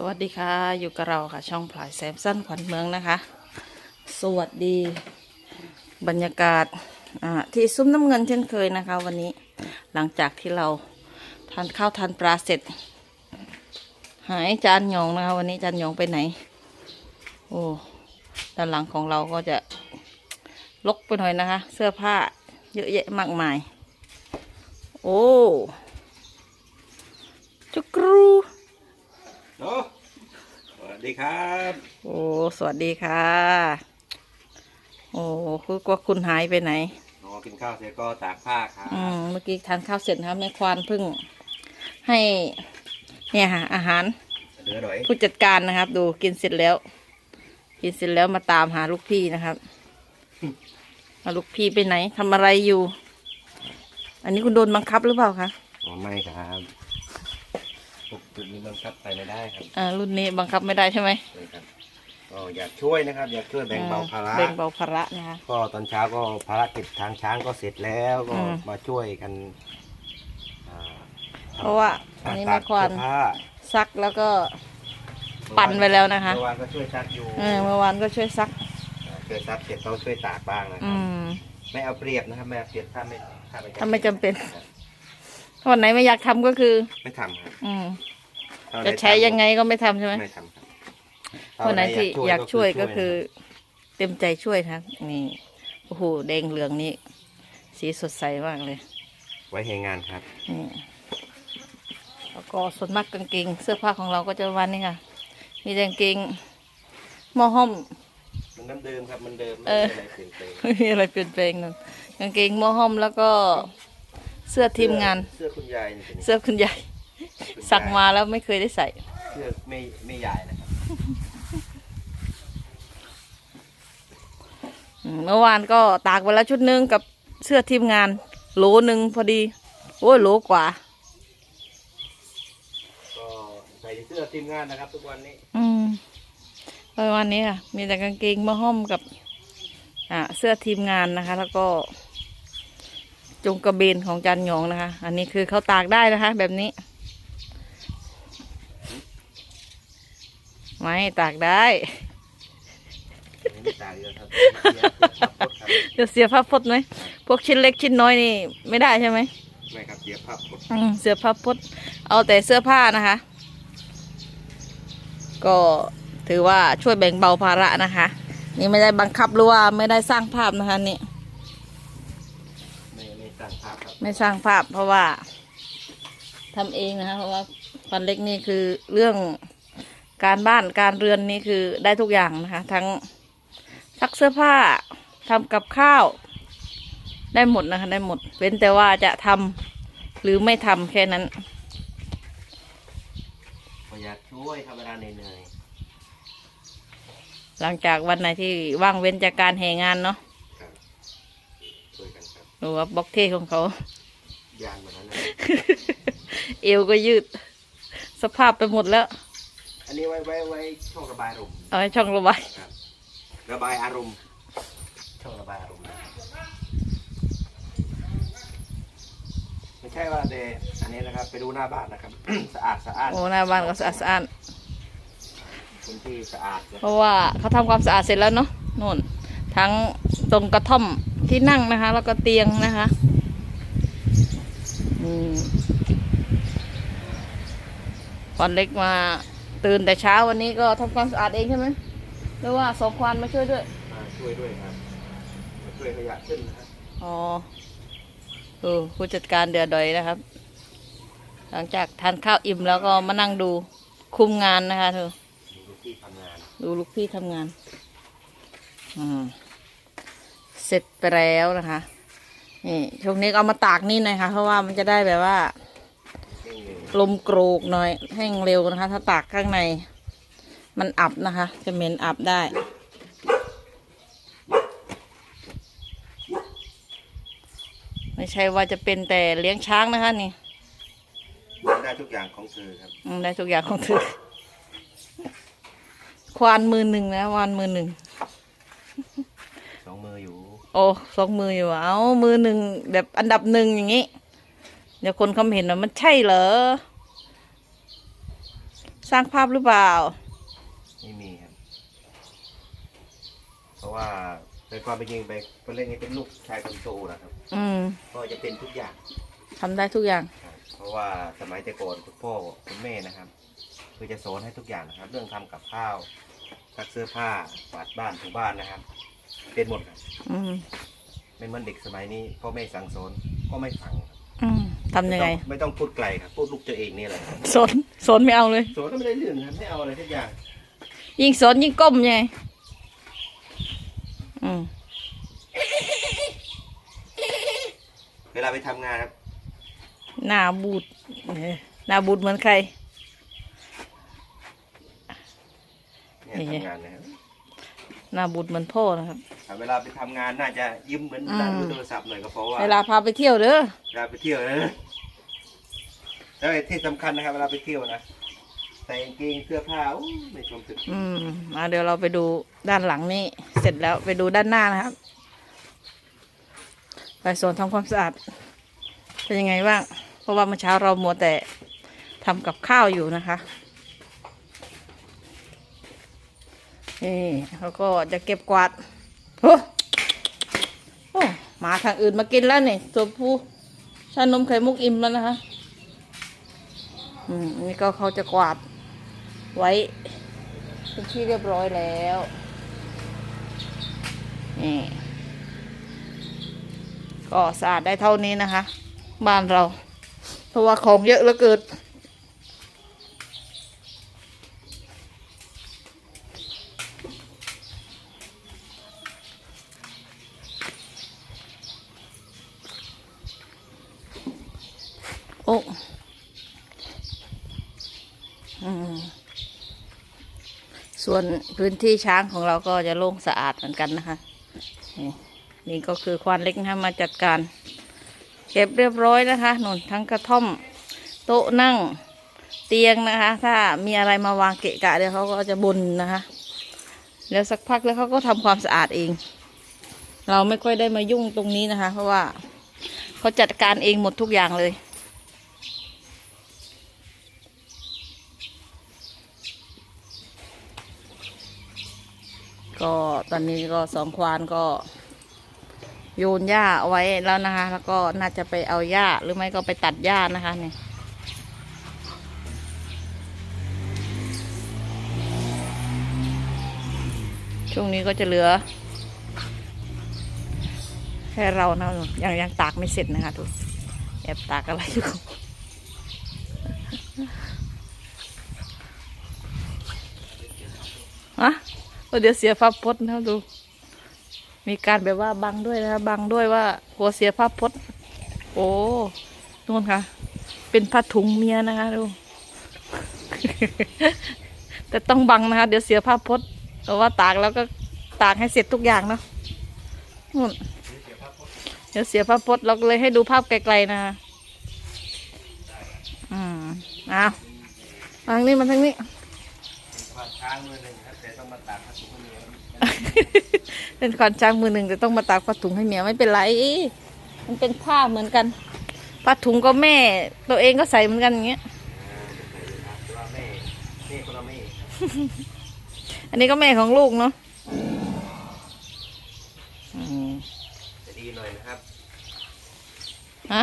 สวัสดีค่ะ อยู่กับเราค่ะ ช่องพลายแซมสั้นขวัญเมืองนะคะ สวัสดี บรรยากาศที่ซุ้มน้ำเงินเช่นเคยนะคะ วันนี้หลังจากที่เราทานข้าวทานปลาเสร็จ หายจานหยองนะคะ วันนี้จานหยองไปไหน โอ้ด้านหลังของเราก็จะลกไปหน่อยนะคะ เสื้อผ้าเยอะแยะมากมาย โอ้จุกรู โอ้สวัสดีครับโอ้สวัสดีค่ะ โอ้คือกว่าคุณหายไปไหนนอกินข้าวเสร็จก็ตากผ้าครับอืมเมื่อกี้ทานข้าวเสร็จนะครับแม่ควานเพิ่งให้ เนี่ยค่ะ อาหารเหลือหน่อยผู้จัดการนะครับ ดูกินเสร็จแล้ว กินเสร็จแล้วมาตามหาลูกพี่นะครับว่าลูกพี่ไปไหนทำอะไรอยู่ อันนี้คุณโดนบังคับหรือเปล่าคะ อ๋อไม่ครับ พวกจุดนี้มันคับไปไม่ได้ครับอ่ารุ่นนี้บังคับไม่ได้ใช่ไหมเลยครับก็อยากช่วยนะครับ อยากช่วยแบ่งเบาภาระแบ่งเบาภาระนะคะ ก็ตอนเช้าก็ภารกิจทางช้างก็เสร็จแล้วก็อืม มาช่วยกันอ่าเพราะว่าอันนี้แม่ควานตกเสื้อผ้าซักแล้วก็ ปั่นไว้แล้วนะคะ เมื่อวานก็ช่วยซักอยู่เออเมื่อวานก็ช่วยซัก ช่วยซักเสร็จต้องช่วยตากบ้างนะคอืรับม ไม่เอาเปรียบนะครับไม่เอาเปรียบถ้าไม่ถ้าไม่จำเป็นถ้าวันไหนไม่อยากทำก็คือ ไม่ทำครับ อืมถ้าวันหน จะใช้ยังไงก็ไม่ทำใช่ไหมไม่ทำครับวันไหนที่อยากช่วยก็คือนะเต็มใจช่วยครับนี่โอ้โหแดงเหลืองนี่สีสดใสมากเลยไว้ให้งานครับนี่แล้วก็ส่วนมากกางเกงเสื้อผ้าของเราก็จะประวันนี้ค่ะ มีแต่กางเกงหม้อห้อม มันน้ำเดิมครับมันเดิมไม่เออมีอะไรเปลี่ยนแปลงไม่มีอะไรเปลี่ยนแปลงนั่นกางเกงหม้อห้อมแล้วก็เสื้อทีมงาน เสื้อคุณยายนี่เป็นเสื้อคุณยายคุณยย สักมาแล้วไม่เคยได้ใส่เสื้อไม่ไม่ใหญ่นะครับอืมเมื่อวานก็ตากไปแล้วชุดหนึงกับเสื้อทีมงานโหลหนึ่งพอดี โอ้ยโหลกว่า ก็ใส่เสื้อทีมงานนะครับทุกวันนี้ อืมเมื่อวันนี้ค่ะ มีแต่กางเกงมาห้อมกับ อ่า เสื้อทีมงานนะคะ แล้วก็จงกระเบนของจันหยองนะคะ อันนี้คือเขาตากได้นะคะ แบบนี้ ไม่ตากได้อันนี้ไม่ต่างกันครับเสียภาพพจน์ครับจะเสียภาพพจน์ไหมพวกชิ้นเล็กชิ้นน้อยนี่ไม่ได้ใช่ไหมไม่ครับเสียภาพพจน์อืมเสื้อผ้าพดเอาแต่เสื้อผ้านะคะ ก็ถือว่าช่วยแบ่งเบาภาระนะคะ นี่ไม่ได้บังคับหรือว่าไม่ได้สร้างภาพนะคะนี่ ไม่ไม่สร้างภาพครับไม่สร้างภาพเพราะว่าทำเองนะคะเพราะว่าฟันเล็กนี่คือเรื่อง การบ้านการเรือนนี่คือได้ทุกอย่างนะคะ ทั้งซักเสื้อผ้าทำกับข้าว ได้หมดนะคะ ได้หมดเว้นแต่ว่าจะทำหรือไม่ทำแค่นั้นก็อยากช่วยธรรมดาเหนื่อยหลังจากวันไหนที่ว่างเว้นจากการแห่งานเนาะๆครับช่วยกันครับหรือว่าบล็อกเท่ของเขา ยานแบบนั้นนะ เอวก็ยืด สภาพไปหมดแล้ว อันนี้ไว้ไว้ไว้ช่องระบายอารมณ์ เอาให้ช่องระบายครับระบายอารมณ์ช่องระบายอารมณ์นะครับไม่ใช่ว่าแต่อันนี้นะครับ ไปดูหน้าบ้านนะครับ สะอาดสะอาดโอ้หน้าบ้านก็สะอาดสะอาดพื้นที่สะอาดนะเพราะว่าเขาทำความสะอาดเสร็จแล้วเนาะนู่น ทั้งตรงกระท่อมที่นั่งนะคะ แล้วก็เตียงนะคะอืมวันเล็กมา ตื่นแต่เช้าวันนี้ก็ทำความสะอาดเองใช่ไหมหรือว่าสองควานมาช่วยด้วย มาช่วยด้วยครับมาช่วยขยะขึ้นนะครับอ๋อเออผู้จัดการเดือดอยนะครับ หลังจากทานข้าวอิ่มแล้วก็มานั่งดูคุมงานนะคะเธอ ดูที่ทำงานดูลูกพี่ทำงาน อืม เสร็จไปแล้วนะคะ นี่ช่วงนี้ก็เอามาตากนี่หน่อยค่ะ เพราะว่ามันจะได้แบบว่าเร่งเลยลมโกรกหน่อยแห้งเร็วนะคะ ถ้าตากข้างใน มันอับนะคะ จะเหม็นอับได้ไม่ใช่ว่าจะเป็นแต่เลี้ยงช้างนะคะนี่ได้ทุกอย่างของเธอครับอืมได้ทุกอย่างของเธอ ควานมือหนึ่งนะวานมือหนึ่งสองมืออยู่ โอ้สองมืออยู่อะเอามือหนึ่งแบบอันดับหนึ่งอย่างนี้ เดี๋ยวคนเขาเห็นว่ามันใช่เหรอ สร้างภาพหรือเปล่า ไม่มีครับ เพราะว่าในความเป็นจริงไปไปเล่นนี้เป็นลูกชายคนโตนะครับ อืม ก็จะเป็นทุกอย่างทำได้ทุกอย่าง ครับเพราะว่าสมัยแต่ก่อนคุณพ่อคุณแม่นะครับ คือจะสอนให้ทุกอย่างนะครับ เรื่องทำกับข้าวซักเสื้อผ้ากวาดบ้านถูบ้านนะครับ เป็นหมดครับอืม ไม่เหมือนเด็กสมัยนี้พ่อแม่สั่งสอนก็ไม่ฟังครับอืม ทำยังไงม่ต้องไม่ต้องพูดไกลครับพูดลูกตัวเองนี่แหละครับสนสนไม่เอาเลยสอนก็ไม่ได้เรื่องครับไม่เอาอะไรทุกอย่างยิ่งสนยิ่งก้มยังไงอืมเวลาไปทำงานครับหน้าบูดเออหน้าบูดเหมือนใคร เนี่ยนี่ไงทำงานนะครับ หน้าบูดเหมือนพ่อนะครับแต่เวลาไปทำงานน่าจะยิ้มเหมือนอืมเวลาดูโทรศัพท์หน่อยก็เพราะว่าเวลาพาไปเที่ยวเด้อเวลาไปเที่ยวนะแล้วไอ้ที่สำคัญนะครับ เวลาไปเที่ยวนะใส่กางเกงเสื้อผ้าโอ้ไม่ชมสึกอืมมาเดี๋ยวเราไปดูด้านหลังนี่เสร็จแล้วไปดูด้านหน้านะครับ ไปโซนทำความสะอาดเป็นยังไงบ้างเพราะว่าเมื่อเช้าเรามัวแต่ทำกับข้าวอยู่นะคะ นี่เขาก็จะเก็บกวาดโอ้โอ้หมาทางอื่นมากินแล้วนี่ตัวผู้ชานมไข่มุกอิ่มแล้วนะคะ อืมนี่ก็เขาจะกวาดไว้เป็นที่เรียบร้อยแล้วนี่ก็สะอาดได้เท่านี้นะคะ บ้านเรา เพราะว่าของเยอะเหลือเกิน ส่วนพื้นที่ช้างของเราก็จะโล่งสะอาดเหมือนกันนะคะ นี่ก็คือควานเล็กนะคะมาจัดการ เก็บเรียบร้อยนะคะนนทั้งกระท่อม โต๊ะนั่งเตียงนะคะ ถ้ามีอะไรมาวางเกะกะเดี๋ยวเขาก็จะบนนะคะ แล้วสักพักแล้วเขาก็ทำความสะอาดเอง เราไม่ค่อยได้มายุ่งตรงนี้นะคะ เพราะว่าเขาจัดการเองหมดทุกอย่างเลย ก็ตอนนี้ก็สองควานก็โยนหญ้าเอาไว้แล้วนะคะ แล้วก็น่าจะไปเอาหญ้าหรือไม่ก็ไปตัดหญ้านะคะเนี่ยช่วงนี้ก็จะเหลือแค่เรานะยังยังตากไม่เสร็จนะคะทุกแอบตากอะไรอยู่ ฮะก็ เดี๋ยวเสียภาพพจน์นะดู มีการแบบว่าบังด้วยนะบังด้วยว่ากลัวเสียภาพพจน์ โอ้นู่นค่ะ เป็นผ้าถุงเมียนะคะดู แต่ต้องบังนะคะ เดี๋ยวเสียภาพพจน์เพราะว่าตากแล้วก็ตากให้เสร็จทุกอย่างเนาะนู่นเดี๋ยวเสียภาพพจน์เราเลยให้ดูภาพไกลๆนะคะอืมเอาทางนี้มาทางนี้ ควานช้างมือหนึ่งครับแต่ต้องมาตากผ้าถุงให้เมียเป็นควานช้างมือหนึ่งแต่ต้องมาตากผ้าถุงให้เมียไม่เป็นไรมันเป็นผ้าเหมือนกันผ้าถุงก็แม่ ตัวเองก็ใส่เหมือนกันอย่างเงี้ยแต่ว่าแม่แม่คนละแม่อันนี้ก็แม่ของลูกเนาะอืมจะดีหน่อยนะครับฮะ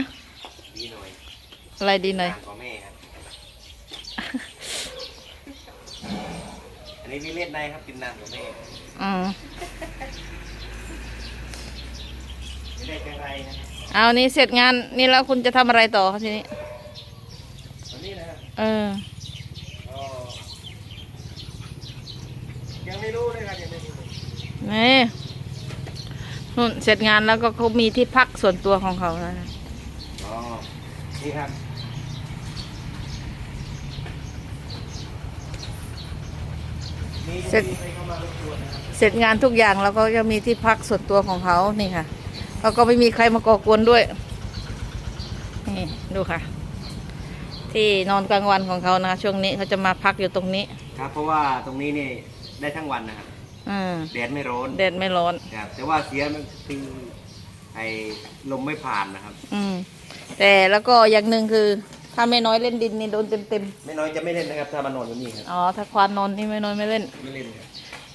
ดีหน่อยอะไรดีหน่อยนานกว่าแม่ครับ อันนี้นี่เล่นได้ครับกินนานกว่าแม่อืมไม่ได้เป็นไรนะครับเอานี่เสร็จงานนี่แล้วคุณจะทำอะไรต่อคะทีนี้ ตอนนี้นะครับเออ ก็ยังไม่รู้เลยครับยังไม่รู้เลยนี่นู่นเสร็จงานแล้วก็เขามีที่พักส่วนตัวของเขานะอ๋อนี่ครับ เสร็จมีใครเข้ามารบกวนนะครับเสร็จงานทุกอย่างแล้วก็จะมีที่พักส่วนตัวของเขานี่ค่ะแล้วก็ไม่มีใครมาก่อกวนด้วยนี่ดูค่ะ ที่นอนกลางวันของเขานะช่วงนี้เขาจะมาพักอยู่ตรงนี้ ครับ เพราะว่าตรงนี้นี่ได้ทั้งวันนะครับอืมแดดไม่ร้อนแดดไม่ร้อนครับแต่ว่าเสียมันคือไอ้ลมไม่ผ่านนะครับ อืมแต่แล้วก็อย่างหนึ่งคือ ถ้าไม่น้อยเล่นดินนี่โดนเต็มเต็มไม่น้อยจะไม่เล่นนะครับ ถ้ามานอนอยู่นี่ครับ ๆอ๋อ ถ้าควานนอนนี่ไม่น้อยไม่เล่น ไม่เล่นครับ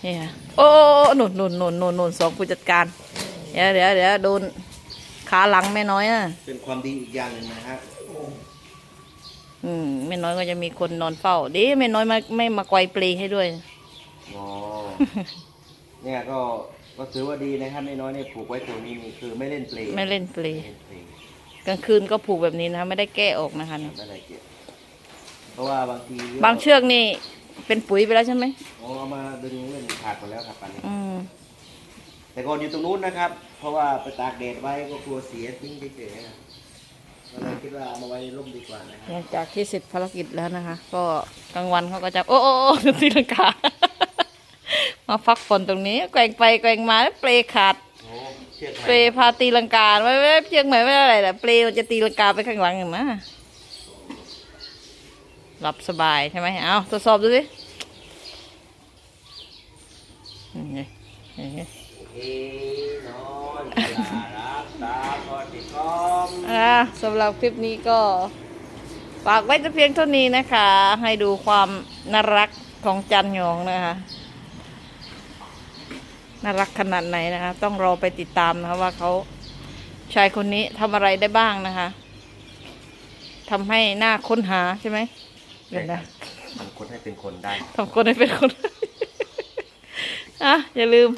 เนี่ยโอ้หนุนหนุนหนุนหนุนหนุนสองผู้จัดการ เดี๋ยวเดี๋ยวเดี๋ยวโดนขาหลังแม่น้อยอะ เป็นความดีอีกอย่างหนึ่งนะฮะอืมแม่น้อยก็จะมีคนนอนเฝ้าดีแม่น้อยมาไม่มาไกวปลีให้ด้วย อ๋อ เนี่ยก็ก็ถือว่าดีนะครับไม่น้อยเนี่ยผูกไว้ตรงนี้นี่คือไม่เล่นเปลไม่เล่นปลีไม่เล่นเปล กลางคืนก็ผูกแบบนี้นะคะไม่ได้แก้ออกนะคะเนี่ยไม่ได้เก็บเพราะว่าบางทีบางเชือกนี่เป็นปุ๋ยไปแล้วใช่ไหมโอ้เอามาดึงเล่นขาดหมดแล้วครับปันนี้อืมแต่ก่อนอยู่ตรงนู้นนะครับ เพราะว่าไปตากแดดไว้ก็กลัวเสียทิ้งเฉยๆนะก็เลยคิดว่าเอามาไว้ในร่มดีกว่านะครับหลังจากที่เสร็จภารกิจแล้วนะคะ ก็กลางวันเขาก็จะโอ้โอ้โอ้ตีลังกา มาพักฝนตรงนี้แกว่งไปแกว่งมาแล้วเปลขาดโอ้ เชือกเปลพาตีลังกาไม่ไม่เพียงไหมไม่อะไรแหละเปลมันจะตีลังกาไปข้างหลังเห็นไหมหลับสบายใช่ไหมเอาทดสอบดูสินี่นี่เอ้นอนลารับตาพอติดกอมอ่าสำหรับคลิปนี้ก็ ฝากไว้แต่เพียงเท่านี้นะคะ ให้ดูความน่ารักของจันหยงนะคะ น่ารักขนาดไหนนะคะ ต้องรอไปติดตามนะคะว่าเขาชายคนนี้ทำอะไรได้บ้างนะคะทำให้หน้าค้นหาใช่ไหมเดี๋ยวนะทำคนให้เป็นคนได้ทำคนให้เป็นคน อะ อย่าลืม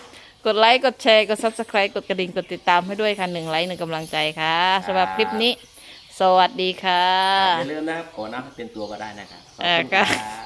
กดไลค์ กดแชร์ กด subscribe กดกระดิ่ง กดติดตามให้ด้วยค่ะหนึ่งไลค์หนึ่งกำลังใจค่ะสำหรับคลิปนี้ สวัสดีค่ะ อย่าลืมนะครับขอน้ำให้เป็นตัวก็ได้นะครับขอบเออคุณก็ครับ